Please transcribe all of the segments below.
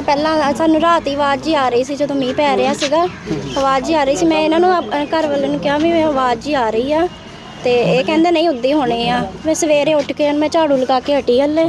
ਮੈਂ ਪਹਿਲਾਂ ਸਾਨੂੰ ਰਾਤ ਹੀ ਆਵਾਜ਼ ਜੀ ਆ ਰਹੀ ਸੀ ਜਦੋਂ ਮੀਂਹ ਪੈ ਰਿਹਾ ਸੀਗਾ। ਆਵਾਜ਼ ਜੀ ਆ ਰਹੀ ਸੀ। ਮੈਂ ਇਹਨਾਂ ਨੂੰ ਆਪਣੇ ਘਰ ਵਾਲਿਆਂ ਨੂੰ ਕਿਹਾ ਵੀ ਮੈਂ ਆਵਾਜ਼ ਜੀ ਆ ਰਹੀ ਆ। ਤੇ ਇਹ ਕਹਿੰਦੇ ਨਹੀਂ ਉੱਦਾਂ ਹੀ ਹੋਣੀ ਆ। ਮੈਂ ਸਵੇਰੇ ਉੱਠ ਕੇ ਮੈਂ ਝਾੜੂ ਲਗਾ ਕੇ ਹਟੀ ਹੱਲੇ।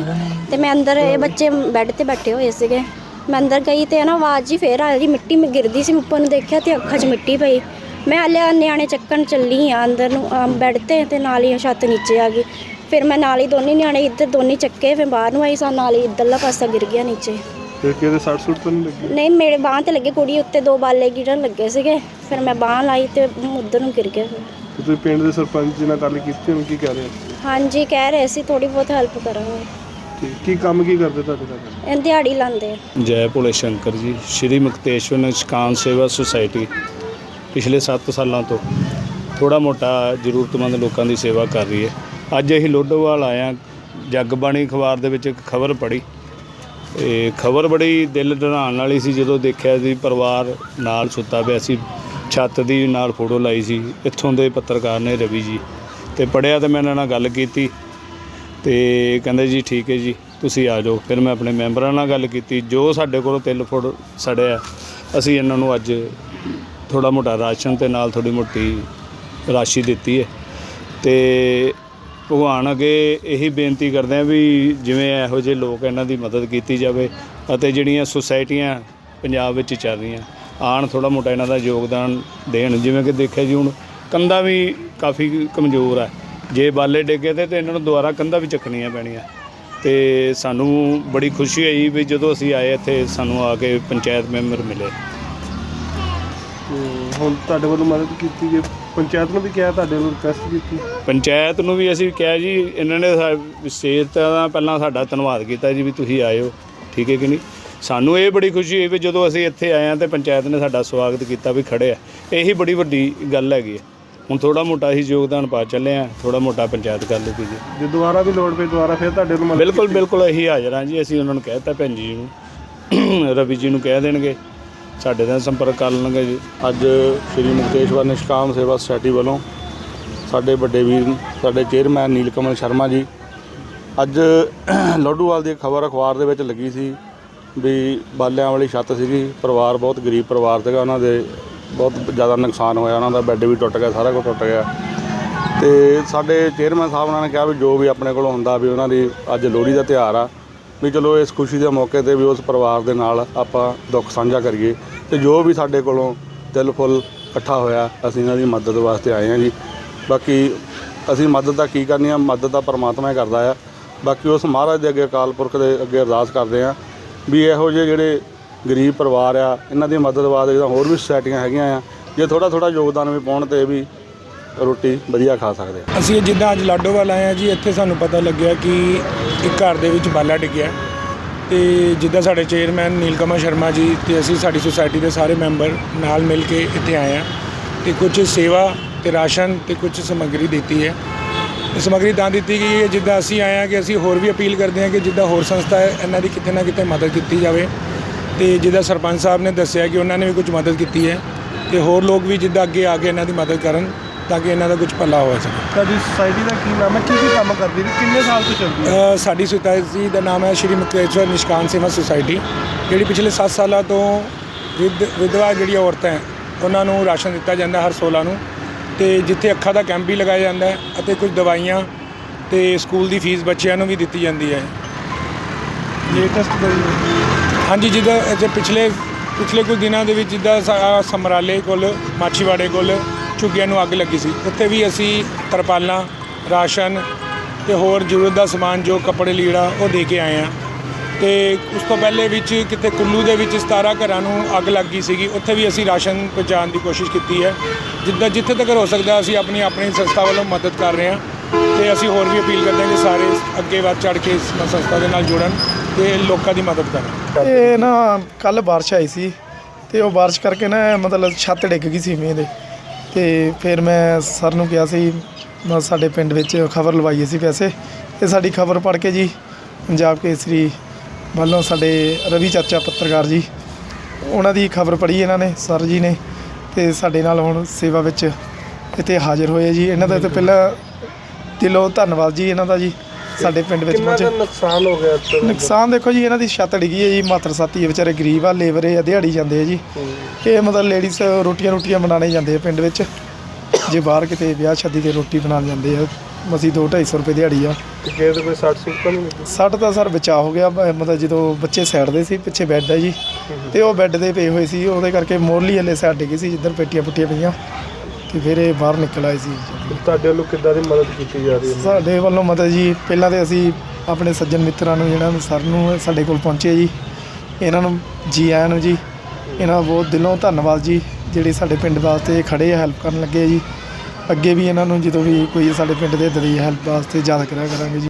ਤੇ ਮੈਂ ਅੰਦਰ ਇਹ ਬੱਚੇ ਬੈੱਡ ਤੇ ਬੈਠੇ ਹੋਏ ਸੀਗੇ। ਮੈਂ ਅੰਦਰ ਗਈ ਤੇ ਨਾ ਆਵਾਜ਼ ਜੀ ਫੇਰ ਆ ਰਹੀ ਮਿੱਟੀ ਮੇ ਗਿਰਦੀ ਸੀ। ਮੈਂ ਉੱਪਰ ਨੂੰ ਦੇਖਿਆ ਤੇ ਅੱਖਾਂ 'ਚ ਮਿੱਟੀ ਪਈ। ਮੈਂ ਹਲੇ ਨਿਆਣੇ ਚੱਕਣ ਚੱਲੀ ਆ ਅੰਦਰ ਨੂੰ ਅਮ, ਬੈੱਡ ਤੇ ਤੇ ਨਾਲ ਹੀ ਛੱਤ ਨੀਚੇ ਆ ਗਈ। ਫਿਰ ਮੈਂ ਨਾਲ ਹੀ ਦੋਨੇ ਨਿਆਣੇ ਇੱਧਰ ਦੋਨੇ ਚੱਕੇ। ਫਿਰ ਬਾਹਰ ਨੂੰ ਆਈ ਸਾ ਨਾਲ ਹੀ ਇੱਧਰਲਾ ਪਾਸਾ ਗਿਰ ਗਿਆ ਨੀਚੇ। ਤੇ ਕਿਹਦੇ ਸੱਟ ਸੁੱਟ ਤਾਂ ਨਹੀਂ ਲੱਗੀ? ਨਹੀਂ ਮੇਰੇ ਬਾਂਹ ਤੇ ਲੱਗੇ ਕੁੜੀ ਉੱਤੇ ਦੋ ਬਾਲੇ ਗਿਰਨ ਲੱਗੇ ਸੀਗੇ। ਫਿਰ ਮੈਂ ਬਾਂਹ ਲਾਈ ਤੇ ਉਧਰ ਨੂੰ ਗਿਰ ਗਿਆ ਫਿਰ ਤੇ ਤੁਸੀਂ ਪਿੰਡ ਦੇ ਸਰਪੰਚ ਜੀ ਨਾਲ ਗੱਲ ਕੀਤੀ ਹੁਣ ਕੀ ਕਹਿ ਰਹੇ ਆ? ਹਾਂਜੀ ਕਹਿ ਰਹੇ ਸੀ ਥੋੜੀ ਬਹੁਤ ਹੈਲਪ ਕਰਾਂਗੇ। ਠੀਕ ਕੀ ਕੰਮ ਕੀ ਕਰਦੇ ਤੁਹਾਡੇ ਨਾਲ? ਇਹ ਦਿਹਾੜੀ ਲਾਉਂਦੇ ਆ। ਜੈ ਭੋਲੇ ਸ਼ੰਕਰ ਜੀ ਸ਼੍ਰੀ ਮੁਕਤੇਸ਼ਵਰ ਨਿਸ਼ਕਾਮ ਸੇਵਾ ਸੁਸਾਇਟੀ। ਪਿਛਲੇ 7 ਸਾਲਾਂ ਤੋਂ ਥੋੜਾ ਮੋਟਾ ਜ਼ਰੂਰਤਮੰਦ ਲੋਕਾਂ ਦੀ ਸੇਵਾ ਕਰ ਰਹੀ ਹੈ। ਅੱਜ ਅਸੀਂ ਲੋਡੋਵਾਲ ਆਏ ਹਾਂ ਜਗਬਾਣੀ ਅਖਬਾਰ ਦੇ ਵਿੱਚ ਇੱਕ ਖਬਰ ਪੜ੍ਹੀ। ਇਹ ਖਬਰ ਬੜੀ ਦਿਲ ਡਰਾਉਣ ਵਾਲੀ ਸੀ, ਜਦੋਂ ਦੇਖਿਆ ਸੀ ਪਰਿਵਾਰ ਨਾਲ ਸੁੱਤਾ ਪਿਆ ਸੀ, ਛੱਤ ਦੀ ਨਾਲ ਫੋਟੋ ਲਾਈ ਸੀ, ਇੱਥੋਂ ਦੇ ਪੱਤਰਕਾਰ ਨੇ ਰਵੀ ਜੀ। ਤੇ ਪੜਿਆ ਤੇ ਮੈਂ ਇਹਨਾਂ ਨਾਲ ਗੱਲ ਕੀਤੀ ਤੇ ਕਹਿੰਦੇ ਜੀ ਠੀਕ ਹੈ ਜੀ, ਤੁਸੀਂ ਆ ਜਾਓ। ਫਿਰ ਮੈਂ ਆਪਣੇ ਮੈਂਬਰਾਂ ਨਾਲ ਗੱਲ ਕੀਤੀ, ਜੋ ਸਾਡੇ ਕੋਲੋਂ ਤਿਲ ਫੁੱਟ ਸੜਿਆ, ਅਸੀਂ ਇਹਨਾਂ ਨੂੰ ਅੱਜ ਥੋੜਾ ਮੋਟਾ ਰਾਸ਼ਨ ਤੇ ਨਾਲ ਥੋੜੀ ਮੋਟੀ ਰਾਸ਼ੀ ਦਿੱਤੀ ਹੈ। ਤੇ ਭਗਵਾਨ ਅੱਗੇ ਇਹੀ ਬੇਨਤੀ ਕਰਦੇ ਆ ਵੀ ਜਿਵੇਂ ਇਹੋ ਜਿਹੇ ਲੋਕ ਇਹਨਾਂ ਦੀ ਮਦਦ ਕੀਤੀ ਜਾਵੇ ਅਤੇ ਜਿਹੜੀਆਂ ਸੁਸਾਇਟੀਆਂ ਪੰਜਾਬ ਵਿੱਚ ਚੱਲ ਰਹੀਆਂ ਆਣ ਥੋੜਾ ਮੋਟਾ ਇਹਨਾਂ ਦਾ ਯੋਗਦਾਨ ਦੇਣ। ਜਿਵੇਂ ਕਿ ਦੇਖਿਆ ਜੀ ਹੁਣ ਕੰਧਾਂ ਵੀ ਕਾਫੀ ਕਮਜ਼ੋਰ ਹੈ ਜੇ ਬਾਲੇ ਡਿੱਗੇ ਤੇ ਤੇ ਇਹਨਾਂ ਨੂੰ ਦੁਬਾਰਾ ਕੰਧਾਂ ਵੀ ਚੱਕਣੀਆਂ ਪੈਣੀਆਂ। ਤੇ ਸਾਨੂੰ ਬੜੀ ਖੁਸ਼ੀ ਹੋਈ ਵੀ ਜਦੋਂ ਅਸੀਂ ਆਏ ਇੱਥੇ, ਸਾਨੂੰ ਆ ਕੇ ਪੰਚਾਇਤ ਮੈਂਬਰ ਮਿਲੇ। ਤੇ ਹੁਣ ਤੁਹਾਡੇ ਵੱਲੋਂ ਮਦਦ ਕੀਤੀ ਜੇ ਪੰਚਾਇਤ ਨੂੰ ਵੀ ਕਿਹਾ ਤੁਹਾਡੇ ਵੱਲੋਂ ਰਿਕਵੈਸਟ ਕੀਤੀ? ਪੰਚਾਇਤ ਨੂੰ ਵੀ ਅਸੀਂ ਕਿਹਾ ਜੀ ਇਹਨਾਂ ਨੇ ਸਾ- ਵਿਸ਼ੇਸ਼ ਤਾਂ ਪਹਿਲਾਂ ਸਾਡਾ ਧੰਨਵਾਦ ਕੀਤਾ ਜੀ ਵੀ ਤੁਸੀਂ ਹੋ ਠੀਕ ਹੈ ਕਿ ਨਹੀਂ? ਸਾਨੂੰ ਇਹ ਬੜੀ ਖੁਸ਼ੀ ਹੋਈ ਵੀ ਜਦੋਂ ਅਸੀਂ ਇੱਥੇ ਆਏ ਹਾਂ ਤੇ ਪੰਚਾਇਤ ਨੇ ਸਾਡਾ ਸਵਾਗਤ ਕੀਤਾ ਵੀ ਖੜੇ ਆ। ਇਹੀ ਬੜੀ ਵੱਡੀ ਗੱਲ ਹੈਗੀ ਹੈ ਹੁਣ ਥੋੜਾ ਮੋਟਾ ਅਸੀਂ ਯੋਗਦਾਨ ਪਾ ਚੱਲੇ ਆ ਥੋੜਾ ਮੋਟਾ ਪੰਚਾਇਤ ਕਰ ਲੂਗੀ ਜੀ। ਜੇ ਦੁਬਾਰਾ ਵੀ ਲੋੜ ਪਈ ਦੁਬਾਰਾ ਫਿਰ ਤੁਹਾਡੇ ਮਦਦ ਬਿਲਕੁਲ ਬਿਲਕੁਲ ਅਸੀਂ ਹਾਜ਼ਰ ਹਾਂ ਜੀ ਅਸੀਂ ਉਹਨਾਂ ਨੂੰ ਕਹਿਤਾ ਭੈਣ ਜੀ ਨੂੰ ਰਵੀ ਜੀ ਨੂੰ ਕਹਿ ਦੇਣਗੇ। ਸਾਡੇ ਨਾਲ ਸੰਪਰਕ ਕਰ ਲੈਣਗੇ ਜੀ। ਅੱਜ ਸ਼੍ਰੀ ਮੁਕਤੇਸ਼ਵਰ ਨਿਸ਼ਕਾਮ ਸੇਵਾ ਸੁਸਾਇਟੀ ਵੱਲੋਂ ਸਾਡੇ ਵੱਡੇ ਵੀਰ, ਸਾਡੇ ਚੇਅਰਮੈਨ ਨੀਲਕਮਲ ਸ਼ਰਮਾ ਜੀ, ਅੱਜ ਲੋਡੂਵਾਲ ਦੀ ਖਬਰ ਅਖਬਾਰ ਦੇ ਵਿੱਚ ਲੱਗੀ ਸੀ ਵੀ ਬਾਲਿਆਂ ਵਾਲੀ ਛੱਤ ਸੀਗੀ। ਪਰਿਵਾਰ ਬਹੁਤ ਗਰੀਬ ਪਰਿਵਾਰ ਸੀਗਾ, ਉਹਨਾਂ ਦੇ ਬਹੁਤ ਜ਼ਿਆਦਾ ਨੁਕਸਾਨ ਹੋਇਆ, ਉਹਨਾਂ ਦਾ ਬੈੱਡ ਵੀ ਟੁੱਟ ਗਿਆ, ਸਾਰਾ ਕੁਝ ਟੁੱਟ ਗਿਆ। ਤੇ ਸਾਡੇ ਚੇਅਰਮੈਨ ਸਾਹਿਬ ਉਹਨਾਂ ਨੇ ਕਿਹਾ ਵੀ ਜੋ ਵੀ ਆਪਣੇ ਕੋਲੋਂ ਹੁੰਦਾ ਵੀ ਉਹਨਾਂ ਦੀ ਅੱਜ ਲੋਹੜੀ ਦਾ ਤਿਉਹਾਰ ਆ, ਵੀ ਚਲੋ ਇਸ ਖੁਸ਼ੀ ਦੇ ਮੌਕੇ ਤੇ ਵੀ ਉਸ ਪਰਿਵਾਰ ਦੇ ਨਾਲ ਆਪਾਂ ਦੁੱਖ ਸਾਂਝਾ ਕਰੀਏ। ਤੇ ਜੋ ਵੀ ਸਾਡੇ ਕੋਲੋਂ ਦਿਲ ਫੁੱਲ ਇਕੱਠਾ ਹੋਇਆ, ਅਸੀਂ ਇਹਨਾਂ ਦੀ ਮਦਦ ਵਾਸਤੇ ਆਏ ਹਾਂ ਜੀ। ਬਾਕੀ ਅਸੀਂ ਮਦਦ ਤਾਂ ਕੀ ਕਰਨੀ ਆ, ਮਦਦ ਤਾਂ ਪਰਮਾਤਮਾ ਹੀ ਕਰਦਾ ਆ। ਬਾਕੀ ਉਸ ਮਹਾਰਾਜ ਦੇ ਅੱਗੇ, ਅਕਾਲ ਪੁਰਖ ਦੇ ਅੱਗੇ ਅਰਦਾਸ ਕਰਦੇ ਆ ਵੀ ਇਹੋ ਜਿਹੇ ਜਿਹੜੇ ਗਰੀਬ ਪਰਿਵਾਰ ਆ, ਇਹਨਾਂ ਦੀ ਮਦਦ ਵਾਸਤੇ ਜਿੱਦਾਂ ਹੋਰ ਵੀ ਸੁਸਾਇਟੀਆਂ ਹੈਗੀਆਂ ਆ, ਜੇ ਥੋੜਾ ਥੋੜਾ ਯੋਗਦਾਨ ਵੀ ਪਾਉਣ ਤੇ ਇਹ ਵੀ ਰੋਟੀ ਵਧੀਆ ਖਾ ਸਕਦੇ ਆ। ਅਸੀਂ ਜਿੱਦਾਂ ਅੱਜ ਲਾਡੋਵਾਲ ਆਏ ਆ ਜੀ, ਇੱਥੇ ਸਾਨੂੰ ਪਤਾ ਲੱਗਿਆ ਕਿ ਇੱਕ ਘਰ ਦੇ ਵਿੱਚ ਬਾਲਾ ਡਿੱਗਿਆ। ਤੇ ਜਿੱਦਾਂ ਸਾਡੇ ਚੇਅਰਮੈਨ ਨੀਲਕਮਲ ਸ਼ਰਮਾ ਜੀ ਤੇ ਅਸੀਂ ਸਾਡੀ ਸੁਸਾਇਟੀ ਦੇ ਸਾਰੇ ਮੈਂਬਰ ਨਾਲ ਮਿਲ ਕੇ ਇੱਥੇ ਆਏ ਆ ਤੇ ਕੁਝ ਸੇਵਾ ਤੇ ਰਾਸ਼ਨ ਤੇ ਕੁਝ ਸਮੱਗਰੀ ਦਿੱਤੀ ਹੈ। ਇਹ ਸਮੱਗਰੀ ਤਾਂ ਦਿੱਤੀ ਗਈ ਹੈ ਜਿੱਦਾਂ ਅਸੀਂ ਆਏ ਆ ਕਿ ਅਸੀਂ ਹੋਰ ਵੀ ਅਪੀਲ ਕਰਦੇ ਹਾਂ ਕਿ ਜਿੱਦਾਂ ਹੋਰ ਸੰਸਥਾ ਹੈ, ਇਹਨਾਂ ਦੀ ਕਿਤੇ ਨਾ ਕਿਤੇ ਮਦਦ ਕੀਤੀ ਜਾਵੇ। ਤੇ ਜਿੱਦਾਂ ਸਰਪੰਚ ਸਾਹਿਬ ਨੇ ਦੱਸਿਆ ਕਿ ਉਹਨਾਂ ਨੇ ਵੀ ਕੁਝ ਮਦਦ ਕੀਤੀ ਹੈ ਤੇ ਹੋਰ ਲੋਕ ਵੀ ਜਿੱਦਾਂ ਅੱਗੇ ਆ ਕੇ ਇਹਨਾਂ ਦੀ ਮਦਦ ਕਰਨ। ਤਾਂ ਕਿ ਇਹਨਾਂ ਦਾ ਕੁਝ ਭਲਾ ਹੋ ਸਕੇ। ਤੁਹਾਡੀ ਸੁਸਾਇਟੀ ਦਾ ਕੀ ਨਾਮ ਹੈ? ਕੀ ਕੀ ਕੰਮ ਕਰਦੀ ਹੈ ਕਿੰਨੇ ਸਾਲ ਤੋਂ ਚੱਲਦੀ ਹੈ? ਅ, ਸਾਡੀ ਸੁਸਾਇਟੀ ਦਾ ਨਾਮ ਹੈ ਸ਼੍ਰੀ ਮੁਕਤੇਸ਼ਵਰ ਨਿਸ਼ਕਾਨ ਸੇਵਾ ਸੁਸਾਇਟੀ ਜਿਹੜੀ ਪਿਛਲੇ 7 ਸਾਲਾਂ ਤੋਂ ਵਿਧ ਵਿਧਵਾ ਜਿਹੜੀਆਂ ਔਰਤਾਂ ਹੈ ਉਹਨਾਂ ਨੂੰ ਰਾਸ਼ਨ ਦਿੱਤਾ ਜਾਂਦਾ ਹਰ 16 ਨੂੰ। ਤੇ ਜਿੱਥੇ ਅੱਖਾਂ ਦਾ ਕੈਂਪ ਵੀ ਲਗਾਇਆ ਜਾਂਦਾ ਹੈ ਅਤੇ ਕੁਝ ਦਵਾਈਆਂ ਤੇ ਸਕੂਲ ਦੀ ਫੀਸ ਬੱਚਿਆਂ ਨੂੰ ਵੀ ਦਿੱਤੀ ਜਾਂਦੀ ਹੈ। ਲੇਟੈਸਟ ਕੋਈ? ਹਾਂਜੀ ਜਿੱਦਾਂ ਅਜੇ ਪਿਛਲੇ ਪਿਛਲੇ ਕੁਝ ਦਿਨਾਂ ਦੇ ਵਿੱਚ ਜਿੱਦਾਂ ਸਾ- ਆਹ ਸਮਰਾਲੇ ਕੋਲ ਮਾਛੀਵਾੜੇ ਕੋਲ ਝੁੱਗੀਆਂ ਨੂੰ ਅੱਗ ਲੱਗੀ ਸੀ। ਉੱਥੇ ਵੀ ਅਸੀਂ ਤਰਪਾਲਾਂ, ਰਾਸ਼ਨ ਤੇ ਹੋਰ ਜ਼ਰੂਰਤ ਦਾ ਸਮਾਨ, ਜੋ ਕੱਪੜੇ, ਲੀੜਾ ਉਹ ਦੇ ਕੇ ਆਏ ਆ ਤੇ ਉਸ ਤੋਂ ਪਹਿਲੇ ਵਿੱਚ ਕਿਤੇ ਕੁੱਲੂ ਦੇ ਵਿੱਚ 17 ਘਰਾਂ ਨੂੰ ਅੱਗ ਲੱਗ ਗਈ ਸੀਗੀ। ਉੱਥੇ ਵੀ ਅਸੀਂ ਰਾਸ਼ਨ ਪਹੁੰਚਾਉਣ ਦੀ ਕੋਸ਼ਿਸ਼ ਕੀਤੀ ਹੈ। ਜਿੱਦਾਂ ਜਿੱਥੇ ਤੱਕ ਹੋ ਸਕਦਾ ਅਸੀਂ ਆਪਣੀ ਆਪਣੀ ਸੰਸਥਾ ਵੱਲੋਂ ਮਦਦ ਕਰ ਰਹੇ ਹਾਂ ਤੇ ਅਸੀਂ ਹੋਰ ਵੀ ਅਪੀਲ ਕਰਦੇ ਹਾਂ ਕਿ ਸਾਰੇ ਅੱਗੇ ਵੱਧ ਚੜ ਕੇ ਇਸ ਸੰਸਥਾ ਦੇ ਨਾਲ ਜੁੜਨ ਤੇ ਲੋਕਾਂ ਦੀ ਮਦਦ ਕਰਨ। ਇਹ ਨਾ ਕੱਲ ਬਾਰਿਸ਼ ਆਈ ਸੀ ਤੇ ਉਹ ਬਾਰਿਸ਼ ਕਰਕੇ ਨਾ ਮਤਲਬ ਛੱਤ ਡਿੱਗ ਗਈ ਸੀ ਮੀਂਹ ਦੇ। ਤੇ ਫਿਰ ਮੈਂ ਸਰ ਨੂੰ ਕਿਹਾ ਸੀ ਸਾਡੇ ਪਿੰਡ ਵਿੱਚ ਖਬਰ ਲਵਾਈ ਸੀ ਵੈਸੇ ਤੇ ਸਾਡੀ ਖਬਰ ਪੜ੍ਹ ਕੇ ਜੀ ਪੰਜਾਬ ਕੇਸਰੀ ਵੱਲੋਂ ਸਾਡੇ ਰਵੀ ਚਾਚਾ ਪੱਤਰਕਾਰ ਜੀ ਉਹਨਾਂ ਦੀ ਖਬਰ ਪੜ੍ਹੀ ਇਹਨਾਂ ਨੇ ਸਰ ਜੀ ਨੇ ਤੇ ਸਾਡੇ ਨਾਲ ਹੁਣ ਸੇਵਾ ਵਿੱਚ ਇੱਥੇ ਹਾਜ਼ਰ ਹੋਏ ਜੀ। ਇਹਨਾਂ ਦਾ ਤੇ ਪਹਿਲਾਂ ਦਿਲੋਂ ਧੰਨਵਾਦ ਜੀ ਇਹਨਾਂ ਦਾ ਜੀ। ਸਾਡੇ ਪਿੰਡ ਵਿੱਚ ਕਿੰਨਾ ਕੁ ਪਹੁੰਚੇ। ਨੁਕਸਾਨ ਹੋ ਗਿਆ ਇੱਥੇ? ਨੁਕਸਾਨ ਦੇਖੋ ਜੀ ਇਹਨਾਂ ਦੀ ਛੱਤ ਡਿੱਗੀ ਹੈ ਜੀ ਮਾਤਰ ਸਾਥੀ ਹੈ ਵਿਚਾਰੇ ਗਰੀਬ ਆ ਲੇਬਰ ਹੈ ਦਿਹਾੜੀ ਜਾਂਦੇ ਆ ਜੀ। ਇਹ ਮਤਲਬ ਲੇਡੀਜ਼ ਰੋਟੀਆਂ ਰੋਟੀਆਂ ਬਣਾਉਣੇ ਜਾਂਦੇ ਆ ਪਿੰਡ ਵਿੱਚ। ਜੇ ਬਾਹਰ ਕਿਤੇ ਵਿਆਹ ਸ਼ਾਦੀ ਤੇ ਰੋਟੀ ਬਣਾਉਣ ਜਾਂਦੇ ਆ ਮਸੀ 2 250 ਰੁਪਏ ਦਿਹਾੜੀ ਆ। ਤੇ ਕਿਸੇ ਦੇ ਕੋਈ ਸੱਟ ਸੁੱਟ ਤਾਂ ਨਹੀਂ ਲੱਗੀ ਸੱਟ ਤਾਂ ਸਰ ਬਚਾਅ ਹੋ ਗਿਆ ਬ- ਮਤਲਬ ਜਦੋਂ ਬੱਚੇ ਸਾਈਡ ਦੇ ਸੀ ਪਿੱਛੇ ਬੈੱਡ ਹੈ ਜੀ। ਤੇ ਉਹ ਬੈੱਡ ਦੇ ਪਏ ਹੋਏ ਸੀ ਉਹਦੇ ਕਰਕੇ ਮੋਰਲੀ ਹਲੇ ਸਾਈਡ ਡਿੱਗੀ ਸੀ ਜਿੱਧਰ ਪੇਟੀਆਂ ਪੁੱਟੀਆਂ ਪਈਆਂ। ਤੇ ਫਿਰ ਇਹ ਬਾਹਰ ਨਿਕਲ ਆਏ ਸੀ। ਤੁਹਾਡੇ ਵੱਲੋਂ ਕਿੱਦਾਂ ਦੀ ਮਦਦ ਕੀਤੀ ਜਾ ਰਹੀ ਹੈ? ਸਾਡੇ ਵੱਲੋਂ ਮਦਦ ਜੀ ਪਹਿਲਾਂ ਤੇ ਅਸੀਂ ਆਪਣੇ ਸੱਜਣ ਮਿੱਤਰਾਂ ਨੂੰ ਜਿਹੜਾ ਸਰ ਨੂੰ ਸਾਡੇ ਕੋਲ ਪਹੁੰਚੇ ਜੀ ਇਹਨਾਂ ਨੂੰ ਜੀ ਆਇਆਂ ਨੂੰ ਜੀ ਇਹਨਾਂ ਦਾ ਬਹੁਤ ਦਿਲੋਂ ਧੰਨਵਾਦ ਜੀ ਜਿਹੜੇ ਸਾਡੇ ਪਿੰਡ ਵਾਸਤੇ ਖੜੇ ਹੈਲਪ ਕਰਨ ਲੱਗੇ ਜੀ। ਅੱਗੇ ਵੀ ਇਹਨਾਂ ਨੂੰ ਜਦੋਂ ਵੀ ਕੋਈ ਸਾਡੇ ਪਿੰਡ ਦੇ ਦਰੀ ਹੈਲਪ ਵਾਸਤੇ ਯਾਦ ਕਰਿਆ ਕਰਾਂਗੇ ਜੀ।